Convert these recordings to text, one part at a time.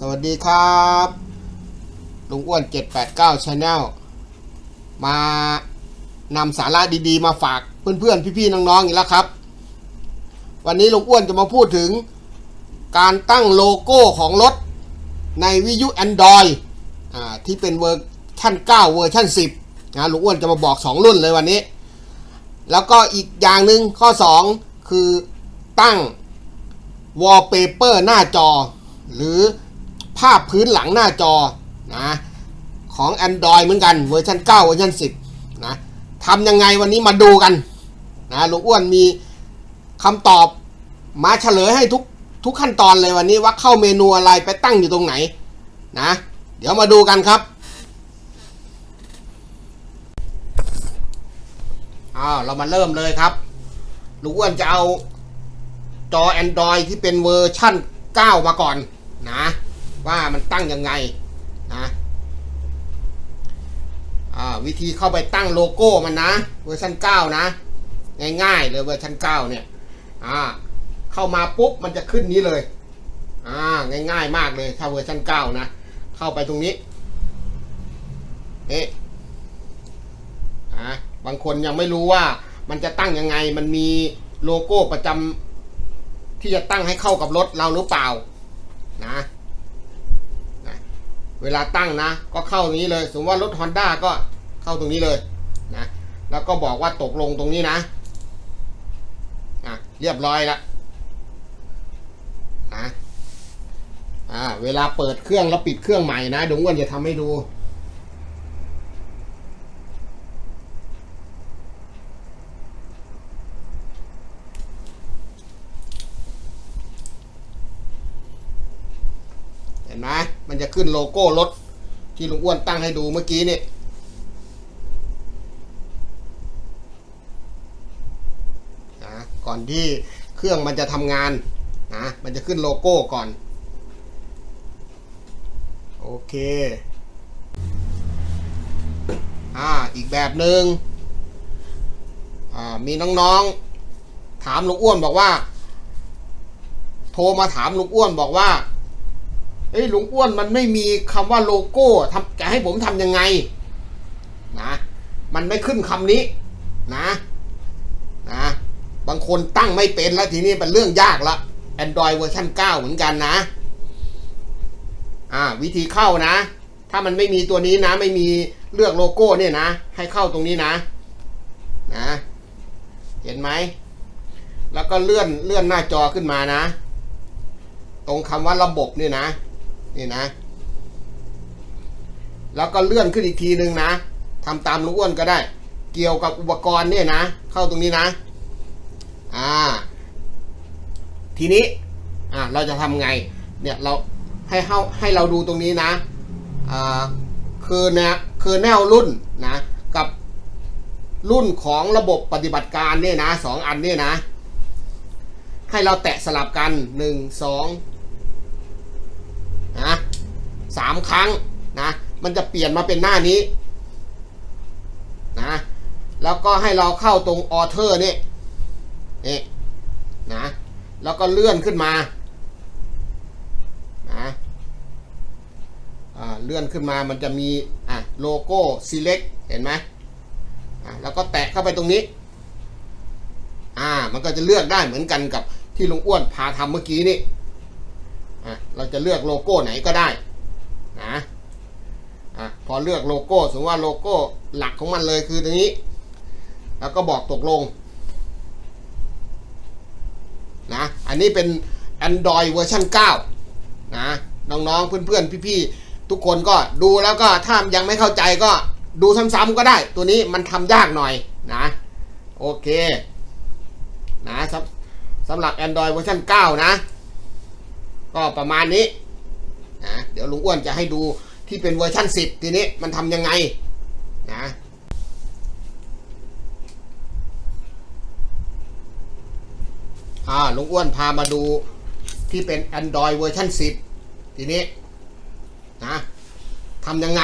สวัสดีครับลุงอ้วน 789 Channel มานำสาระดีๆ มาฝากเพื่อนๆ พี่ๆ น้องๆอีกแล้วครับ วันนี้ลุงอ้วนจะมาพูดถึงการตั้งโลโก้ของรถในวิทยุ Android อ่าที่เป็นเวอร์ชัน9 เวอร์ชัน10นะลุงอ้วนจะมาบอก 2 รุ่นเลยวันนี้ แล้วก็อีกอย่างหนึ่งข้อ 2 คือตั้งวอลเปเปอร์หน้าจอ หรือาพพื้นหลังหน้าจอนะของ Android เหมือนกันเวอร์ชัน9เวอร์ชัน10นะทำยังไงวันนี้มาดูกันนะลุงอ้วนมีคำตอบมาเฉลยให้ทุกทุกขั้นตอนเลยวันนี้ว่าเข้าเมนูอะไรไปตั้งอยู่ตรงไหนนะเดี๋ยวมาดูกันครับอ้าวเรามาเริ่มเลยครับลุงอ้วนจะเอาจอ Android ที่เป็นเวอร์ชั่น 9 มาก่อนนะ ว่ามันตั้งยังไงนะวิธีเข้าไปตั้งโลโก้มันนะ เวอร์ชัน9 นะ ง่ายๆเลยเวอร์ชัน9 เนี่ยเข้ามาปุ๊บมันจะขึ้นนี้เลยง่ายๆมากเลยถ้าเวอร์ชัน9 นะ เข้าไปตรงนี้เอ๊ะอ่บางคนยังไม่รู้ว่ามันจะตั้งยังไงมันมีโลโก้ประจำที่จะตั้งให้เข้ากับรถเราหรือเปล่านะ เวลาตั้งนะ ก็เข้าตรงนี้เลย สมมติว่ารถ Honda ก็เข้าตรงนี้เลยนะแล้วก็บอกว่าตกลงตรงนี้นะอะเรียบร้อยละนะอ่าเวลาเปิดเครื่องแล้วปิดเครื่องใหม่นะเดยวอ้วนจะทำให้ดู เห็นไหมมันจะ ขึ้นโลโก้รถ ที่ลุงอ้วนตั้งให้ดูเมื่อกี้นี่นะก่อนที่เครื่องมันจะทำงานนะมันจะขึ้นโลโก้ก่อน โอเคอ่าอีกแบบหนึง่งอ่ามีน้องๆ ถามลุงอ้วนบอกว่า โทรมาถามลุงอ้วนบอกว่า เอ้ยลุงอ้วนมันไม่มีคำว่าโลโก้ทำจะให้ผมทำยังไงนะมันไม่ขึ้นคำนี้นะนะบางคนตั้งไม่เป็นแล้วทีนี้เป็นเรื่องยากละ Android เวอร์ชัน9 เหมือนกันนะอ่าวิธีเข้านะ ถ้ามันไม่มีตัวนี้นะ ไม่มีเลือกโลโก้เนี่ยนะ ให้เข้าตรงนี้นะนะเห็นไหม แล้วก็เลื่อนเลื่อนหน้าจอขึ้นมานะ ตรงคำว่าระบบเนี่ยนะ นี่นะ แล้วก็เลื่อนขึ้นอีกทีหนึ่งนะทำตามลุงอ้วนก็ได้ เกี่ยวกับอุปกรณ์เนี่ยนะ เข้าตรงนี้นะ อ่า ทีนี้ อ่า เราจะทำไง เนี่ยเราให้เข้าให้เราดูตรงนี้นะ อ่า คือแนวคือแนวรุ่นนะ กับรุ่นของระบบปฏิบัติการเนี่ยนะสองอันเนี่ยนะ ให้เราแตะสลับกันหนึ่งสอง นะสามครั้งนะมันจะเปลี่ยนมาเป็นหน้านี้นะแล้วก็ให้เราเข้าตรงออเทอร์นี่นี่นะแล้วก็เลื่อนขึ้นมานะเลื่อนขึ้นมามันจะมีอะโลโก้ select เห็นไหมอะแล้วก็แตะเข้าไปตรงนี้อ่ามันก็จะเลือกได้เหมือนกันกับที่ลุงอ้วนพาทำเมื่อกี้นี่ อะเราจะเลือกโลโก้ไหนก็ได้นะอะพอเลือกโลโก้สมมติว่าโลโก้หลักของมันเลยคือตรงนี้ แล้วก็บอกตกลงนะอันนี้เป็น Android เวอร์ชัน9นะน้องๆเพื่อนๆพี่ๆทุกคนก็ดูแล้วก็ถ้ายังไม่เข้าใจก็ดูซ้ำๆก็ได้ ตัวนี้มันทำยากหน่อยนะโอเคนะสำสำหรับ Android เวอร์ชัน9นะ ก็ประมาณนี้นะเดี๋ยวลุงอ้วนจะให้ดูที่เป็นเวอร์ชัน10 ทีนี้มันทำยังไงนะอ่าลุงอ้วนพามาดูที่เป็น Android เวอร์ชัน10 ทีนี้นะทำยังไง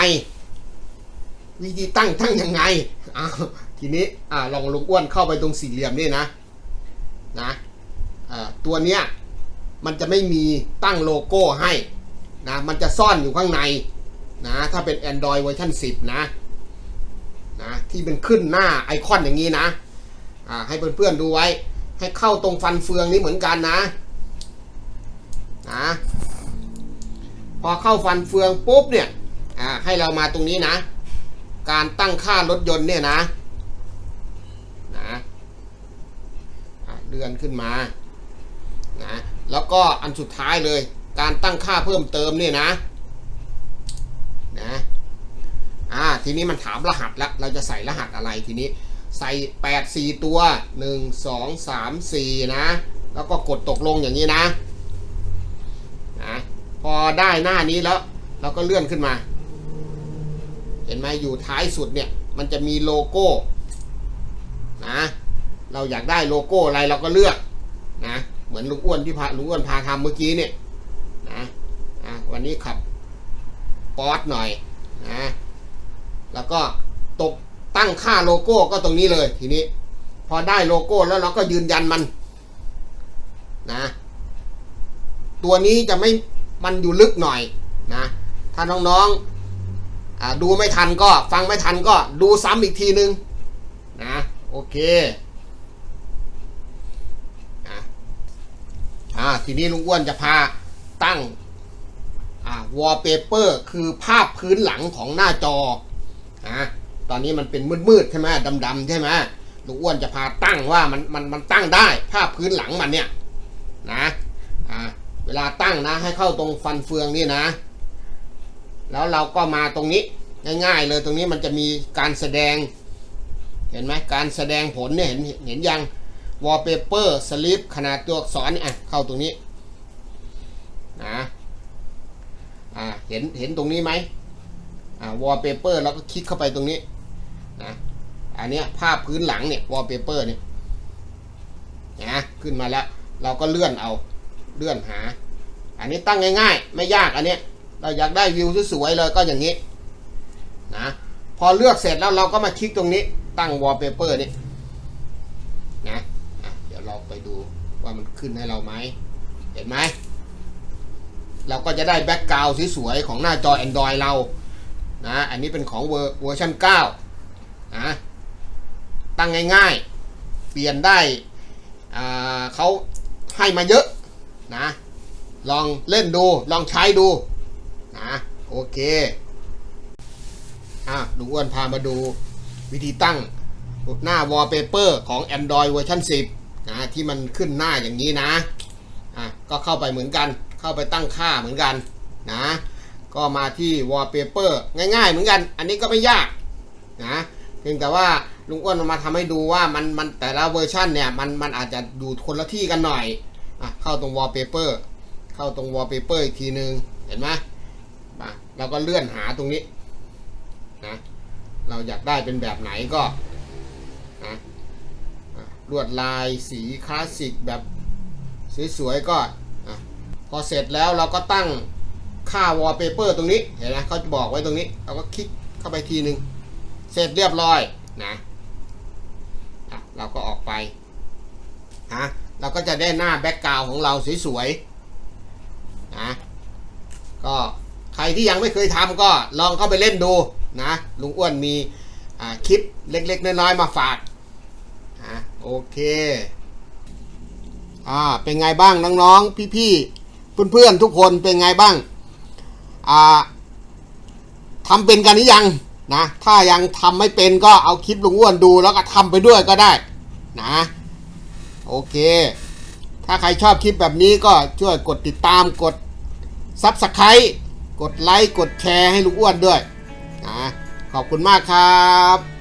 วิธีตั้งตั้งยังไงอ้าวทีนี้อ่าลองลุงอ้วนเข้าไปตรงสี่เหลี่ยมนี่นะนะอ่าตัวเนี้ย มันจะไม่มีตั้งโลโก้ให้นะมันจะซ่อนอยู่ข้างในนะถ้าเป็น Android เวอร์ชัน10 นะนะที่เป็นขึ้นหน้าไอคอนอย่างนี้นะอ่าให้เพื่อนๆดูไว้ ให้เข้าตรงฟันเฟืองนี้เหมือนกันนะนะพอเข้าฟันเฟืองปุ๊บเนี่ยอ่าให้เรามาตรงนี้นะ การตั้งค่ารถยนต์เนี่ยนะนะะเลื่อนขึ้นมานะ แล้วก็อันสุดท้ายเลย การตั้งค่าเพิ่มเติมเนี่ยนะนะอ่าทีนี้มันถามรหัสแล้วเราจะใส่รหัสอะไรทีนี้ใส่ 8 4 ตัว 1 2 3 4 นะ แล้วก็กดตกลงอย่างนี้นะนะพอได้หน้านี้แล้วเราก็เลื่อนขึ้นมา เห็นไหมอยู่ท้ายสุดเนี่ย มันจะมีโลโก้นะเราอยากได้โลโก้อะไรเราก็เลือกนะ อนลุงอ้วนที่พาลุงอ้วนพาทำเมื่อกี้เนี่ยนะอะวันนี้ขับป๊อตหน่อยนะแล้วก็ตกตั้งค่าโลโก้ก็ตรงนี้เลยทีนี้ พอได้โลโก้แล้วเราก็ยืนยันมันนะตัวนี้จะไม่มันอยู่ลึกหน่อยนะถ้าน้องๆดูไม่ทันก็ฟังไม่ทันก็ดูซ้ำอีกทีนึงนะโอเคอะ อ่าทีนี้ลุงอ้วนจะพาตั้งอ่าวอลเปเปอร์คือภาพพื้นหลังของหน้าจอนะตอนนี้มันเป็นมืดๆใช่ไหมดำๆใช่ไหมลุงอ้วนจะพาตั้งว่ามันมันมันตั้งได้ ภาพพื้นหลังมันเนี่ยนะอ่าเวลาตั้งนะ ให้เข้าตรงฟันเฟืองนี่นะ แล้วเราก็มาตรงนี้ง่ายๆเลยตรงนี้มันจะมีการแสดง เห็นไหมการแสดงผลเนี่ยเห็นเห็นยัง wallpaper slip ขนาดตัวอักษรเนี่ยอะเข้าตรงนี้นะอ่าเห็นเห็นตรงนี้ไหมอ่า wallpaper แล้วก็คลิกเข้าไปตรงนี้นะอันเนี้ยภาพพื้นหลังเนี่ย wallpaper เนี่ยนะขึ้นมาแล้ว เราก็เลื่อนเอาเลื่อนหา อันนี้ตั้งง่าย ๆ ไม่ยากอันเนี้ยเราอยากได้วิวสวยๆเลยก็อย่างนี้นะพอเลือกเสร็จแล้วเราก็มาคลิกตรงนี้ตั้ง wallpaper นี่ะอะเดี๋ยวเราไปดู ว่ามันขึ้นให้เราไหม เห็นไหม เราก็จะได้แบ็กกราวด์สวยๆของหน้าจอ Android เรา นะ อันนี้เป็นของเวอร์ชัน9นะตั้งง่ายๆ เปลี่ยนได้เขาให้มาเยอะนะ ลองเล่นดู ลองใช้ดู นะ โอเค อะลุงอ้วนพามาดูวิธีตั้งหน้าวอลเปเปอร์ของ Android เวอร์ชัน10 นะที่มันขึ้นหน้าอย่างนี้นะอะก็เข้าไปเหมือนกัน เข้าไปตั้งค่าเหมือนกันนะก็มาที่วอลเปเปอร์ง่าย ๆ เหมือนกัน อันนี้ก็ไม่ยากนะเพียงแต่ว่าลุงอ้วนมาทำให้ดูว่ามันมันแต่ละเวอร์ชันเนี่ยมันมันอาจจะดูคนละที่กันหน่อยอะเข้าตรงวอลเปเปอร์เข้าตรงวอลเปเปอร์อีกทีนึงเห็นไหมมาเราก็เลื่อนหาตรงนี้นะเราอยากได้เป็นแบบไหนก็ ลวดลายสีคลาสสิกแบบสวยๆก็พอเสร็จแล้วเราก็ตั้งค่าวอลเปเปอร์ตรงนี้เห็นไหมเขาจะบอกไว้ตรงนี้ เราก็คลิกเข้าไปทีหนึ่งเสร็จเรียบร้อยนะเราก็ออกไปนะเราก็จะได้หน้าแบ็กกราวของเราสวยๆนะก็ใครที่ยังไม่เคยทำก็ลองเข้าไปเล่นดูนะลุงอ้วนมีคลิปเล็กๆน้อยๆมาฝากอะ โอเค อ่า เป็นไงบ้างน้องๆ พี่ๆ เพื่อนๆ ทุกคนเป็นไงบ้าง อ่าทำเป็นกันหรือยังนะ ถ้ายังทำไม่เป็นก็เอาคลิปลุงอ้วนดูแล้วก็ทำไปด้วยก็ได้นะ โอเค ถ้าใครชอบคลิปแบบนี้ก็ช่วยกดติดตามกดซับสไครต์กดไลค์ กดแชร์ให้ลุงอ้วนด้วยนะขอบคุณมากครับ